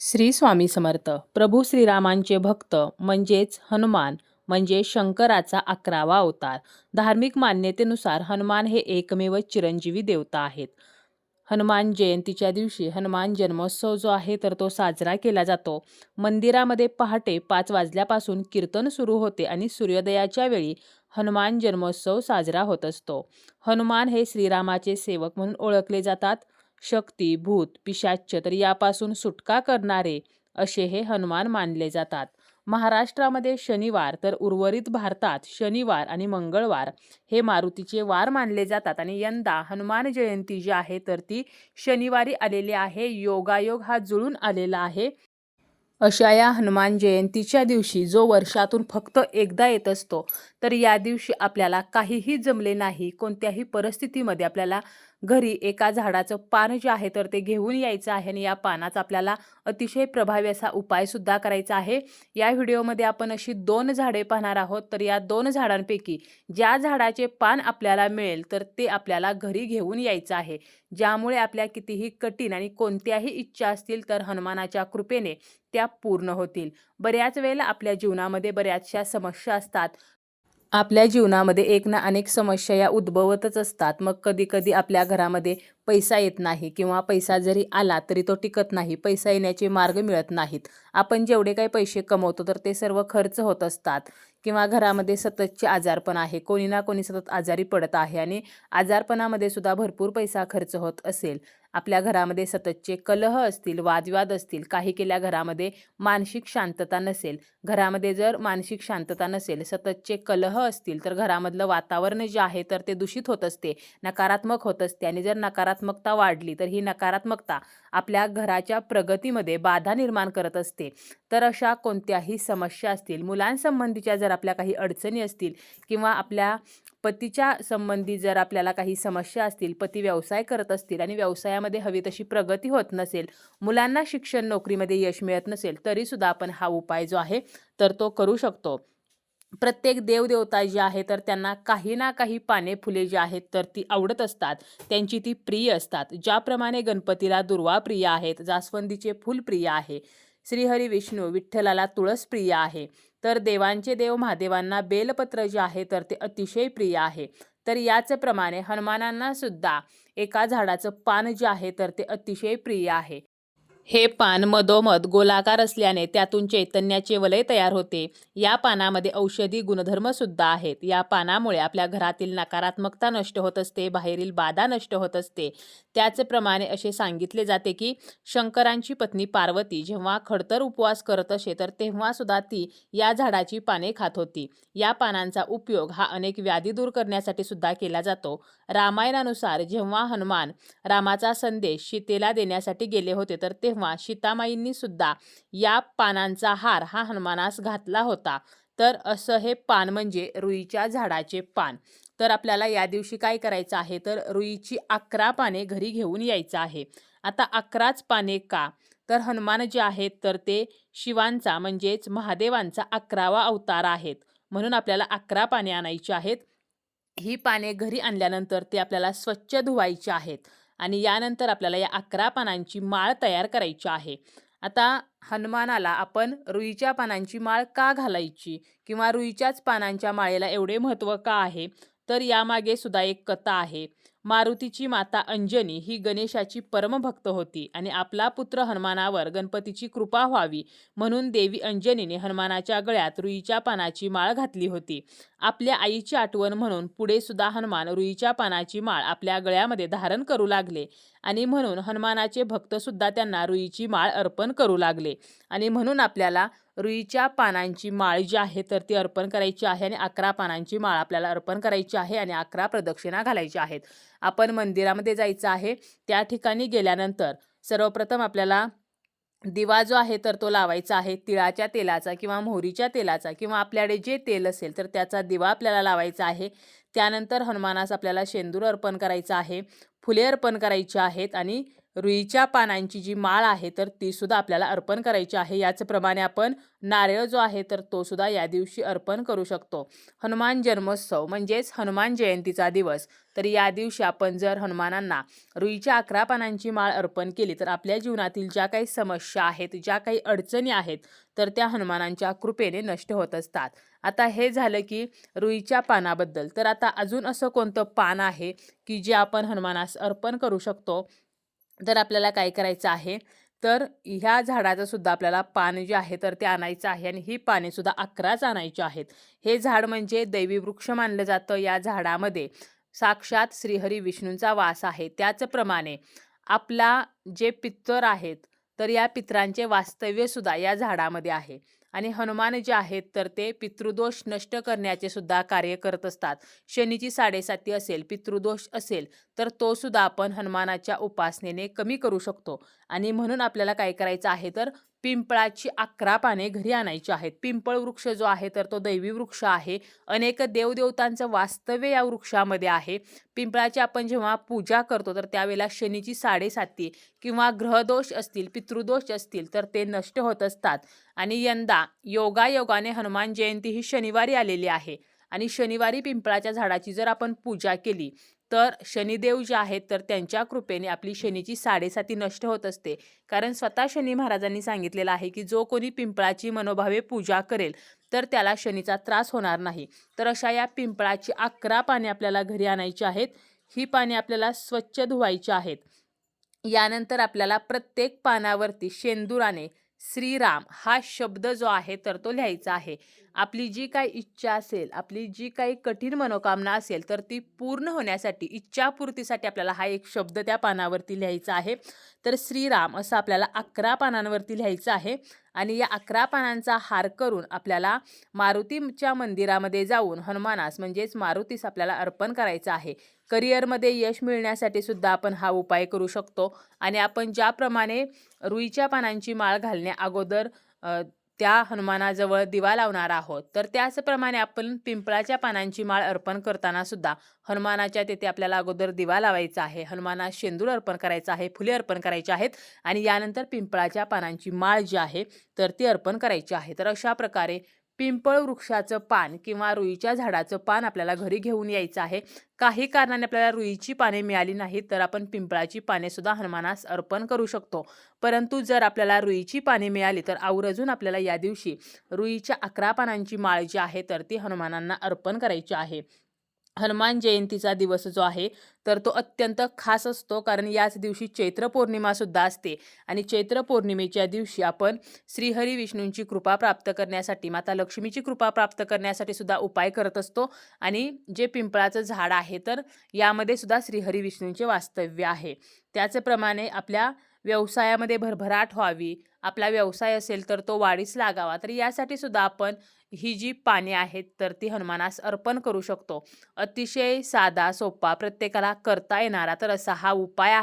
श्री स्वामी समर्थ. प्रभू श्रीरामांचे भक्त म्हणजेच हनुमान म्हणजे शंकराचा अकरावा अवतार. धार्मिक मान्यतेनुसार हनुमान हे एकमेव चिरंजीवी देवता आहेत. हनुमान जयंतीच्या दिवशी हनुमान जन्मोत्सव जो आहे तर तो साजरा केला जातो. मंदिरामध्ये पहाटे पाच वाजल्यापासून कीर्तन सुरू होते आणि सूर्योदयाच्या वेळी हनुमान जन्मोत्सव साजरा होत असतो. हनुमान हे श्रीरामाचे सेवक म्हणून ओळखले जातात. शक्ती भूत पिशाच्य तर यापासून सुटका करणारे असे हे हनुमान मानले जातात. महाराष्ट्रामध्ये शनिवार तर उर्वरित भारतात शनिवार आणि मंगळवार हे मारुतीचे वार मानले जातात आणि यंदा हनुमान जयंती जी आहे तर ती शनिवारी आलेली आहे. योगायोग हा जुळून आलेला आहे. अशा या हनुमान जयंतीच्या दिवशी जो वर्षातून फक्त एकदा येत असतो तर या दिवशी आपल्याला काहीही जमले नाही कोणत्याही परिस्थितीमध्ये आपल्याला घरी एका झाडाचं पान जे आहे तर ते घेऊन यायचं आहे आणि या पानाचा आपल्याला अतिशय प्रभावी असा उपायसुद्धा करायचा आहे. या व्हिडिओमध्ये आपण अशी दोन झाडे पाहणार आहोत. तर या दोन झाडांपैकी ज्या झाडाचे पान आपल्याला मिळेल तर ते आपल्याला घरी घेऊन यायचं आहे. ज्यामुळे आपल्या कितीही कठीण आणि कोणत्याही इच्छा असतील तर हनुमानाच्या कृपेने त्या पूर्ण होतील. बऱ्याच वेळेला आपल्या जीवनामध्ये बऱ्याचशा समस्या असतात. आपल्या जीवनामध्ये एक ना अनेक समस्या या उद्भवतच असतात. मग कधी कधी आपल्या घरामध्ये पैसा येत नाही किंवा पैसा जरी आला तरी तो टिकत नाही पैसा येण्याचे मार्ग मिळत नाहीत. आपण जेवढे काही पैसे कमवतो तर ते सर्व खर्च होत असतात. किंवा घरामध्ये सततचे आजारपण आहे कोणी ना कोणी सतत आजारी पडत आहे आणि आजारपणामध्ये सुद्धा भरपूर पैसा खर्च होत असेल. आपल्या घरामध्ये सततचे कलह असतील वादविवाद असतील काही केल्या घरामध्ये मानसिक शांतता नसेल. घरामध्ये जर मानसिक शांतता नसेल सततचे कलह असतील तर घरामधलं वातावरण जे आहे तर ते दूषित होत असते नकारात्मक होत असते आणि जर नकारात्मकता वाढली तर ही नकारात्मकता आपल्या घराच्या प्रगतीमध्ये बाधा निर्माण करत असते. तर अशा कोणत्याही समस्या असतील मुलांसंबंधीच्या जर आपल्या काही अडचणी असतील किंवा आपल्या पतीच्या संबंधी जर आपल्याला काही समस्या असतील पती व्यवसाय करत असतील आणि व्यवसायामध्ये हवी तशी प्रगती होत नसेल मुलांना शिक्षण नोकरीमध्ये यश मिळत नसेल तरीसुद्धा आपण हा उपाय जो आहे तर तो करू शकतो. प्रत्येक देवदेवता जी आहे तर त्यांना काही ना काही पाने फुले जी आहेत तर ती आवडत असतात. त्यांची ती प्रिय असतात. ज्याप्रमाणे गणपतीला दुर्वा प्रिय आहेत जास्वंदीचे फुल प्रिय आहे श्रीहरी विष्णू विठ्ठलाला तुळस प्रिय आहे तर देवांचे देव महादेवांना बेलपत्र जे आहे तर ते अतिशय प्रिय आहे. तर याचप्रमाणे हनुमानांना सुद्धा एका झाडाचं पान जे आहे तर ते अतिशय प्रिय आहे. हे पान मधोमध गोलाकार असल्याने त्यातून चैतन्याचे वलय तयार होते. या पानामध्ये औषधी गुणधर्मसुद्धा आहेत. या पानामुळे आपल्या घरातील नकारात्मकता नष्ट होत असते बाहेरील बाधा नष्ट होत असते. त्याचप्रमाणे असे सांगितले जाते की शंकरांची पत्नी पार्वती जेव्हा खडतर उपवास करत असे तर तेव्हासुद्धा ती या झाडाची पाने खात होती. या पानांचा उपयोग हा अनेक व्याधी दूर करण्यासाठी सुद्धा केला जातो. रामायणानुसार जेव्हा हनुमान रामाचा संदेश सीतेला देण्यासाठी गेले होते तर ते तेव्हा सीतामाईंनी सुद्धा या पानांचा हार हा हनुमानास घातला होता. तर असं हे पान म्हणजे रुईच्या झाडाचे पान. तर आपल्याला या दिवशी काय करायचं आहे? तर रुईची अकरा पाने घरी घेऊन यायचं आहे. आता अकराच पाने का? तर हनुमान जे आहेत तर ते शिवांचा म्हणजेच महादेवांचा अकरावा अवतार आहेत. म्हणून आपल्याला अकरा पाने आणायची आहेत. ही पाने घरी आणल्यानंतर ते आपल्याला स्वच्छ धुवायची आहेत. आणि यानंतर आपल्याला या अकरा पानांची माळ तयार करायची आहे. आता हनुमानाला आपण रुईच्या पानांची माळ का घालायची? किंवा रुईच्याच पानांच्या माळेला एवढे महत्त्व का आहे? तर यामागे सुद्धा एक कथा आहे. मारुतीची माता अंजनी ही गणेशाची परमभक्त होती आणि आपला पुत्र हनुमानावर गणपतीची कृपा व्हावी म्हणून देवी अंजनीने हनुमानाच्या गळ्यात रुईच्या पानाची माळ घातली होती. आपल्या आईची आठवण म्हणून पुढे सुद्धा हनुमान रुईच्या पानाची माळ आपल्या गळ्यामध्ये धारण करू लागले आणि म्हणून हनुमानाचे भक्तसुद्धा त्यांना रुईची माळ अर्पण करू लागले आणि म्हणून आपल्याला रुईच्या पानांची माळ जी आहे तर ती अर्पण करायची आहे आणि अकरा पानांची माळ आपल्याला अर्पण करायची आहे आणि अकरा प्रदक्षिणा घालायच्या आहेत. आपण मंदिरामध्ये जायचं आहे. त्या ठिकाणी गेल्यानंतर सर्वप्रथम आपल्याला दिवा जो आहे तर तो लावायचा आहे. तिळाच्या तेलाचा किंवा मोहरीच्या तेलाचा किंवा आपल्याकडे जे तेल असेल तर त्याचा दिवा आपल्याला लावायचा आहे. त्यानंतर हनुमानास आपल्याला शेंदूर अर्पण करायचं आहे. फुले अर्पण करायची आहेत आणि रुईच्या पानांची जी माळ आहे तर ती सुद्धा आपल्याला अर्पण करायची आहे. याचप्रमाणे आपण नारळ जो आहे तर तो सुद्धा या दिवशी अर्पण करू शकतो. हनुमान जन्मोत्सव म्हणजेच हनुमान जयंतीचा दिवस. तर या दिवशी आपण जर हनुमानांना रुईच्या अकरा पानांची माळ अर्पण केली तर आपल्या जीवनातील ज्या काही समस्या आहेत ज्या काही अडचणी आहेत तर त्या हनुमानांच्या कृपेने नष्ट होत असतात. आता हे झालं की रुईच्या पानाबद्दल. तर आता अजून असं कोणतं पान आहे की जे आपण हनुमानास अर्पण करू शकतो? तर आपल्याला काय करायचं आहे तर ह्या झाडाचं सुद्धा आपल्याला पान जे आहे तर ते आणायचं आहे आणि ही पाने सुद्धा अकराच आणायची आहेत. हे झाड म्हणजे दैवी वृक्ष मानलं जातं. या झाडामध्ये साक्षात श्रीहरी विष्णूंचा वास आहे. त्याचप्रमाणे आपला जे पित्तर आहेत तर या पित्रांचे वास्तव्य सुद्धा या झाडामध्ये आहे. आणि हनुमान जे आहेत तर ते पितृदोष नष्ट करण्याचे सुद्धा कार्य करत असतात. शनीची साडेसाती असेल पितृदोष असेल तर तो सुद्धा आपण हनुमानाच्या उपासनेने कमी करू शकतो. आणि म्हणून आपल्याला काय करायचं आहे तर पिंपळाची अकरा पाने घरी आणायची आहेत. पिंपळ वृक्ष जो आहे तर तो दैवी वृक्ष आहे. अनेक देवदेवतांचं वास्तव्य या वृक्षामध्ये आहे. पिंपळाची आपण जेव्हा पूजा करतो तर त्यावेळेला शनीची साडेसाती किंवा ग्रहदोष असतील पितृदोष असतील तर ते नष्ट होत असतात. आणि यंदा योगायोगाने हनुमान जयंती ही शनिवारी आलेली आहे. आणि शनिवारी पिंपळाच्या झाडाची जर आपण पूजा केली तर शनिदेव जे आहेत तर त्यांच्या कृपेने आपली शनीची साडेसाती नष्ट होत असते. कारण स्वतः शनी महाराजांनी सांगितलेलं आहे की जो कोणी पिंपळाची मनोभावे पूजा करेल तर त्याला शनीचा त्रास होणार नाही. तर अशा या पिंपळाची अकरा पाने आपल्याला घरी आणायची आहेत. ही पाने आपल्याला स्वच्छ धुवायची आहेत. यानंतर आपल्याला प्रत्येक पानावरती शेंदुराने श्रीराम हा शब्द जो आहे तर तो लिहायचा आहे. आपली जी काही इच्छा असेल आपली जी काही कठीण मनोकामना असेल तर ती पूर्ण होण्यासाठी इच्छापूर्तीसाठी आपल्याला हा एक शब्द त्या पानावरती लिहायचा आहे. तर श्रीराम असं आपल्याला अकरा पानांवरती लिहायचं आहे. आणि या अकरा पानांचा हार करून आपल्याला मारुतीच्या मंदिरामध्ये जाऊन हनुमानास म्हणजेच मारुतीस आपल्याला अर्पण करायचं आहे. करिअरमध्ये यश मिळण्यासाठी सुद्धा आपण हा उपाय करू शकतो. आणि आपण ज्याप्रमाणे रुईच्या पानांची माळ घालण्या अगोदर त्या हनुमानाजवळ दिवा लावणार आहोत. तर त्याचप्रमाणे आपण पिंपळाच्या पानांची माळ अर्पण करताना सुद्धा हनुमानाच्या तेथे आपल्याला अगोदर दिवा लावायचा आहे. हनुमानास शेंदूर अर्पण करायचं आहे फुले अर्पण करायची आहेत आणि यानंतर पिंपळाच्या पानांची माळ जी आहे तर ती अर्पण करायची आहे. तर अशा प्रकारे पिंपळ वृक्षाचं पान किंवा रुईच्या झाडाचं पान आपल्याला घरी घेऊन यायचं आहे. काही कारणाने आपल्याला रुईची पाने मिळाली नाहीत तर आपण पिंपळाची पानेसुद्धा हनुमानास अर्पण करू शकतो. परंतु जर आपल्याला रुईची पाने मिळाली तर आवर्जून आपल्याला या दिवशी रुईच्या अकरा पानांची माळ जी आहे तर ती हनुमानांना अर्पण करायची आहे. हनुमान जयंतीचा दिवस जो आहे तर तो अत्यंत खास असतो. कारण याच दिवशी चैत्र पौर्णिमासुद्धा असते. आणि चैत्र पौर्णिमेच्या दिवशी आपण श्रीहरी विष्णूंची कृपा प्राप्त करण्यासाठी माता लक्ष्मीची कृपा प्राप्त करण्यासाठी सुद्धा उपाय करत असतो. आणि जे पिंपळाचं झाड आहे तर यामध्ये सुद्धा श्रीहरी विष्णूंचे वास्तव्य आहे. त्याचप्रमाणे आपल्या व्यवसायामध्ये भरभराट व्हावी. आपला व्यवसाय असेल तर तो वाढीस लागावा. तर यासाठी सुद्धा आपण ही जी पाने आहेत तर ती हनुमानास अर्पण करू शकतो. अतिशय साधा सोपा प्रत्येकाला करता येणारा तर असा हा उपाय आहे.